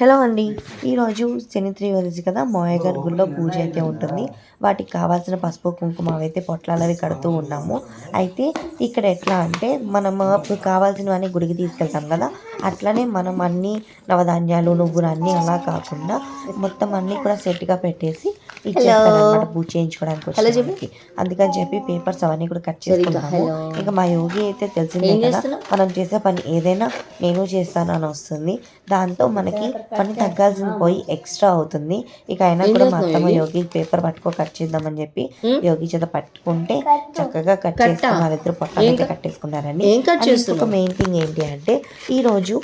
Hello అండి. ఈరోజు శని త్రియోదశి కదా మావయ్య గారి గుళ్ళో పూజ అయితే ఉంటుంది. వాటికి కావాల్సిన పసుపు కుంకుమ అయితే పొట్లాలవి కడుతూ ఉన్నాము. అయితే ఇక్కడ ఎట్లా అంటే మనం కావాల్సినవన్నీ గుడికి తీసుకెళ్తాం కదా. అట్లనే మనం అన్ని నవధాన్యాలు నువ్వులు అన్నీ అలా కాకుండా మొత్తం అన్నీ కూడా సెట్గా పెట్టేసి ఇచ్చేస్తారనమాట పూజ చేయించుకోవడానికి వచ్చేసరికి అందుకని చెప్పి పేపర్స్ అవన్నీ కూడా కట్ చేసుకున్నాము ఇంకా మా యోగి అయితే తెలిసిందే కదా మనం చేసే పని ఏదైనా నేను చేస్తాను అని వస్తుంది. దాంతో మనకి పని తగ్గాల్సింది పోయి ఎక్స్ట్రా అవుతుంది. ఇక అయినా కూడా మా అత్తమ్మ యోగి? పేపర్ పట్టుకో కట్ చేద్దామని చెప్పి యోగి చేత పట్టుకుంటే చక్కగా కట్ చేసుకుని వాళ్ళిద్దరు పొట్టాలైతే కట్టేసుకున్నారండి. ఇంకొక మెయిన్ థింగ్ ఏంటి అంటే ఈ రోజు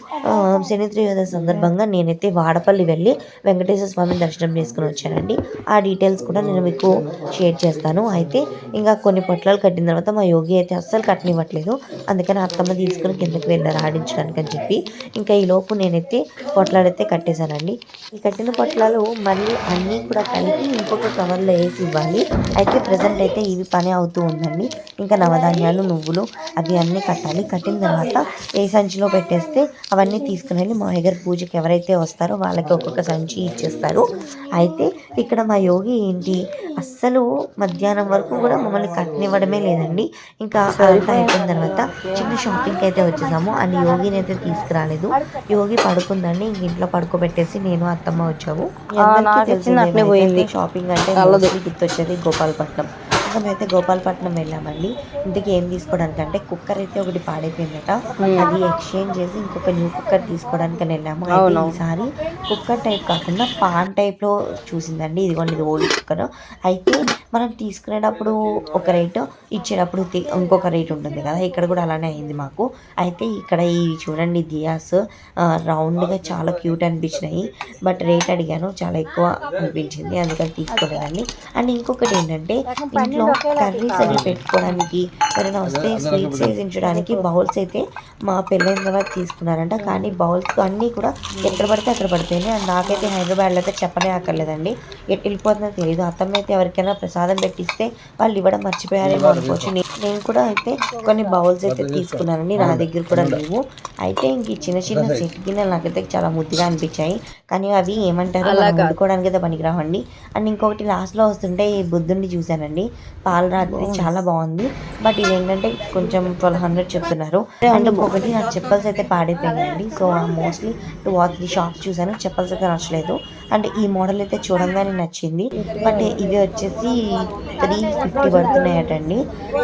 శని త్రయోదశి సందర్భంగా నేనైతే వాడపల్లి వెళ్ళి వెంకటేశ్వర స్వామిని దర్శనం చేసుకుని వచ్చానండి. ఆ డీటెయిల్స్ కూడా నేను మీకు షేర్ చేస్తాను. అయితే ఇంకా కొన్ని పొట్లాలు కట్టిన తర్వాత మా యోగి అయితే అస్సలు కట్టనివ్వట్లేదు. అందుకని అత్తమ్మ తీసుకుని కిందకి వెళ్ళారు ఆడించడానికి అని చెప్పి ఇంకా ఈ లోపు నేనైతే పొట్లాలైతే కట్టేశానండి. ఈ కట్టిన పొట్లాలు మళ్ళీ అన్నీ కూడా కలిపి ఇంకొక కవర్లో వేసి ఇవ్వాలి. అయితే ప్రజెంట్ అయితే ఇవి పని అవుతూ ఉందండి. ఇంకా నవధాన్యాలు నువ్వులు అవి అన్నీ కట్టాలి. కట్టిన తర్వాత ఏ సంచిలో పెట్టేస్తే అవన్నీ తీసుకుని వెళ్ళి మా దగ్గర పూజకి ఎవరైతే వస్తారో వాళ్ళకి ఒక్కొక్క సంచి ఇచ్చేస్తారు. అయితే ఇక్కడ మా యోగి ఏంటి? అస్సలు మధ్యాహ్నం వరకు కూడా మమ్మల్ని కట్టనివ్వడమే లేదండి. ఇంకా అదంతా అయిపోయిన తర్వాత చిన్న షాపింగ్కి అయితే వచ్చేసాము. అండ్ యోగిని అయితే తీసుకురాలేదు. యోగి పడుకుందండి. ఇంక ఇంట్లో పడుకోబెట్టేసి నేను అత్తమ్మ వచ్చాము. షాపింగ్ అంటే గుర్తొచ్చేది గోపాలపట్నం. ఇంకా మేమైతే గోపాలపట్నం వెళ్ళామండి. ఇంటికి ఏం తీసుకోవడానికి అంటే కుక్కర్ అయితే ఒకటి పాడైపోయిందట. అది ఎక్స్చేంజ్ చేసి ఇంకొక న్యూ కుక్కర్ తీసుకోవడానికి వెళ్ళాము. అయితే. ఈసారి కుక్కర్ టైప్ కాకుండా పాన్ టైప్లో చూసిందండి. ఇదిగోండి ఇది ఓల్డ్ కుక్కర్ అయితే మనం తీసుకునేటప్పుడు ఒక రేటు ఇచ్చేటప్పుడు ఇంకొక రేట్ ఉంటుంది కదా. ఇక్కడ కూడా అలానే అయింది మాకు. అయితే ఇక్కడ ఈ చూడండి దియాస్ రౌండ్గా చాలా క్యూట్ అనిపించినాయి. బట్ రేట్ అడిగాను చాలా ఎక్కువ అనిపించింది. అందుకని తీసుకోలేదండి. అండ్ ఇంకొకటి ఏంటంటే ఇంట్లో కర్రీస్ అన్ని పెట్టుకోవడానికి ఎవరైనా వస్తే స్వీట్స్ వేసించడానికి బౌల్స్ అయితే మా పెళ్ళైన తర్వాత తీసుకున్నారంట. కానీ బౌల్స్ అన్నీ కూడా ఎక్కడ పడితే అక్కడ పడిపోయినాయి. అండ్ నాకైతే హైదరాబాద్లో అయితే చెప్పనే అక్కర్లేదండి. ఎటు వెళ్ళిపోతుందో తెలియదు అత్తమ్మ అయితే ఎవరికైనా ప్రసాద్ పెట్టిస్తే వాళ్ళు ఇవ్వడం మర్చిపోయారేమో అనుకోవచ్చు. నేను కూడా అయితే కొన్ని బౌల్స్ అయితే తీసుకున్నానండి. నా దగ్గర కూడా లేవు. అయితే ఇంక ఈ చిన్న చిన్న సెట్ గిన్నెలు నాకైతే చాలా ముద్దుగా అనిపించాయి. కానీ అవి ఏమంటారు వండుకోవడానికి అయితే పనికిరావండి. అండ్ ఇంకొకటి లాస్ట్లో వస్తుంటే ఈ బుద్ధుడిని చూశానండి. పాలరాత్రి చాలా బాగుంది. బట్ ఇది ఏంటంటే కొంచెం ట్వెల్వ్ హండ్రెడ్ చెప్తున్నారు. అండ్ ఇంకొకటి నా చెప్పల్స్ అయితే పాడైపోయినాయండి. So mostly two or three shops చూసాను చెప్పల్స్ అయితే నచ్చలేదు. అండ్ ఈ మోడల్ అయితే చూడంగానే నచ్చింది. బట్ ఇవి వచ్చేసి త్రీ ఫిఫ్టీ పడుతున్నాయటండి.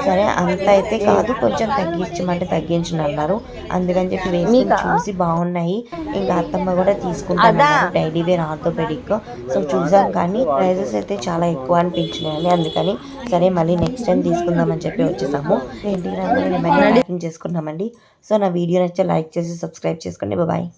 సరే అంత అయితే కాదు కొంచెం తగ్గించమంటే తగ్గించను అన్నారు. అందుకని చెప్పి వేసుకుని చూసి బాగున్నాయి. ఇంకా అత్తమ్మ కూడా తీసుకుంటాను డైలీ వేర్ ఆర్థోపెడిక్. సో చూసాం కానీ ప్రైజెస్ అయితే చాలా ఎక్కువ అనిపించినాయండి. అందుకని సరే మళ్ళీ నెక్స్ట్ టైం తీసుకుందామని చెప్పి వచ్చేసాము. ఇంటికి రాగానే చేసుకున్నామండి. సో నా వీడియో నచ్చే లైక్ చేసి సబ్స్క్రైబ్ చేసుకోండి. బాయ్